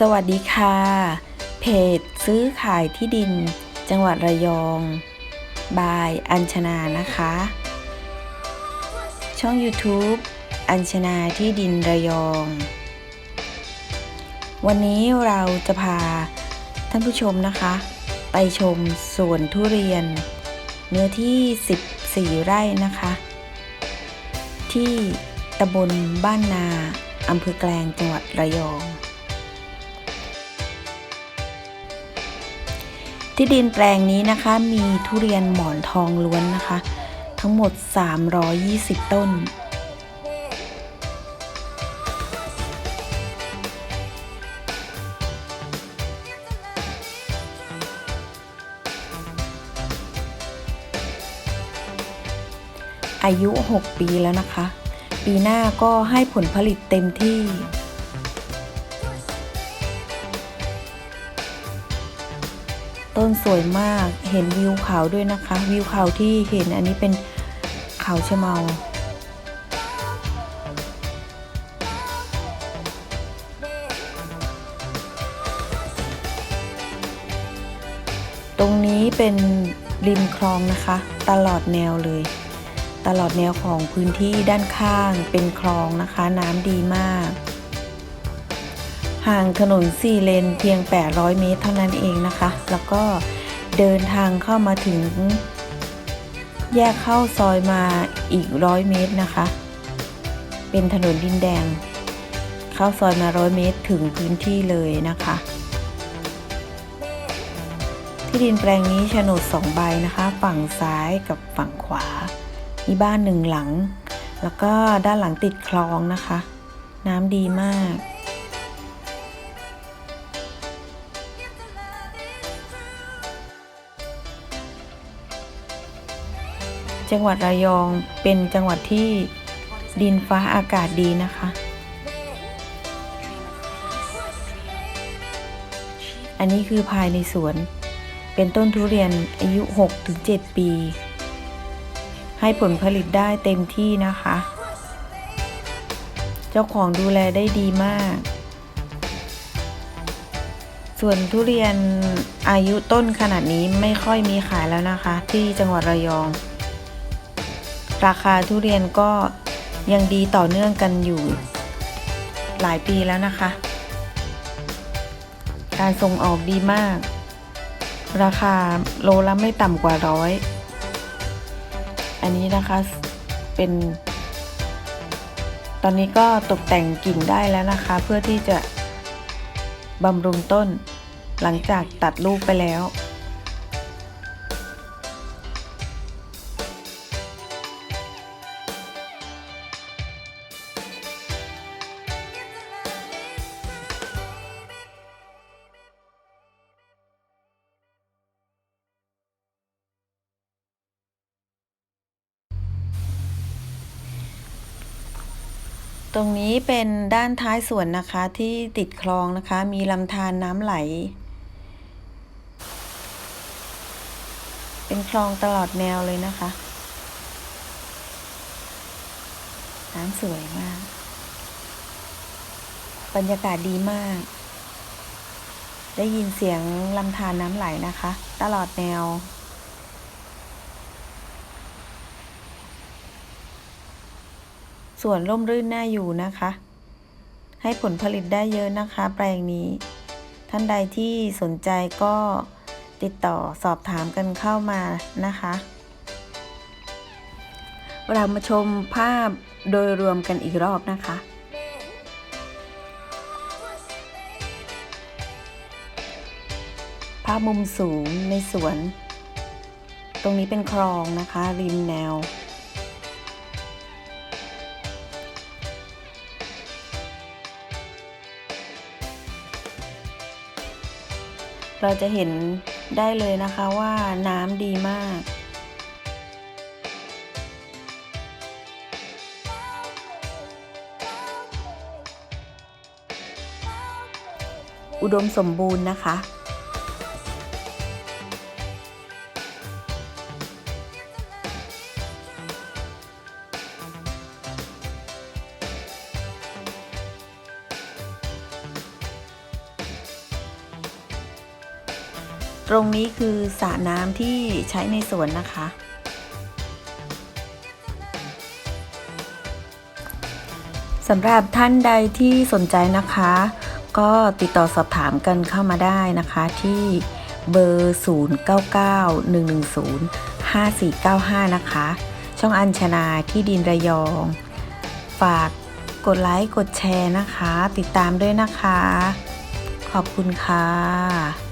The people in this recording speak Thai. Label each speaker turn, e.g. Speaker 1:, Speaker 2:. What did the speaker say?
Speaker 1: สวัสดีค่ะ เพจซื้อขายที่ดิน จังหวัดระยอง บายอัญชนานะคะ ช่อง YouTube อัญชนาที่ดินระยอง วันนี้เราจะพาท่านผู้ชมนะคะ ไปชมสวนทุเรียน เนื้อที่ 14 ไร่นะคะ ที่ตำบลบ้านนาอำเภอแกลงจังหวัดระยอง ที่ดินแปลงนี้นะคะมีทุเรียนหมอนทองล้วนนะคะ ทั้งหมด 320 ต้น อายุ 6 ปีแล้วนะคะ ปีหน้าก็ให้ผลผลิตเต็มที่ ต้นสวยมาก เห็นวิวเขาด้วยนะคะ วิวเขาที่เห็นอันนี้เป็นเขาชะเมาตรงนี้เป็นริมคลองนะคะ ตลอดแนวเลย ตลอดแนวของพื้นที่ด้านข้างเป็นคลองนะคะ น้ำดีมาก ห่างถนน4เลนเพียง 800 เมตรเท่านั้นเองนะคะ แล้วก็เดินทางเข้ามาถึง แยกเข้าซอยมาอีก 100 เมตรนะคะ เป็นถนนดินแดง เข้าซอยมา 100 เมตรถึงพื้นที่เลยนะคะ ที่ดินแปลงนี้โฉนด2ใบนะคะ ฝั่งซ้ายกับฝั่งขวา มีบ้านหนึ่งหลัง แล้วก็ด้านหลังติดคลองนะคะ น้ำดีมาก จังหวัดระยองเป็นจังหวัดที่ดินฟ้าอากาศดีนะคะ อันนี้คือภายในสวน เป็นต้นทุเรียนอายุ 6-7 ปี ให้ผลผลิตได้เต็มที่นะคะ เจ้าของดูแลได้ดีมาก ส่วนทุเรียนอายุต้นขนาดนี้ไม่ค่อยมีขายแล้วนะคะ ที่จังหวัดระยอง ราคาทุเรียนก็ยังดีต่อเนื่องกันอยู่ หลายปีแล้วนะคะ การส่งออกดีมาก ราคาโลละไม่ต่ำกว่าร้อย อันนี้นะคะเป็น ตอนนี้ก็ตกแต่งกิ่งได้แล้วนะคะ เพื่อที่จะบำรุงต้นหลังจากตัดลูกไปแล้ว ตรงนี้เป็นด้านท้ายสวนนะคะที่ติดคลองนะคะ มีลำธารน้ำไหล เป็นคลองตลอดแนวเลยนะคะ น้ำสวยมาก บรรยากาศดีมาก ได้ยินเสียงลำธารน้ำไหลนะคะ ตลอดแนว สวนร่มรื่นน่าอยู่นะคะ ให้ผลผลิตได้เยอะนะคะ แปลงนี้ ท่านใดที่สนใจก็ติดต่อสอบถามกันเข้ามานะคะ เรามาชมภาพโดยรวมกันอีกรอบนะคะภาพมุมสูงในสวน ตรงนี้เป็นคลองนะคะ ริมแนว เราจะเห็นได้เลยนะคะว่าน้ำดีมากอุดมสมบูรณ์นะคะ ตรงนี้คือสระน้ำที่ใช้ในสวนนะคะ สำหรับท่านใดที่สนใจนะคะ ก็ติดต่อสอบถามกันเข้ามาได้นะคะที่เบอร์ 0991105495 นะคะ ช่องอัญชนาที่ดินระยอง ฝากกดไลค์ กดแชร์นะคะ ติดตามด้วยนะคะ ขอบคุณค่ะ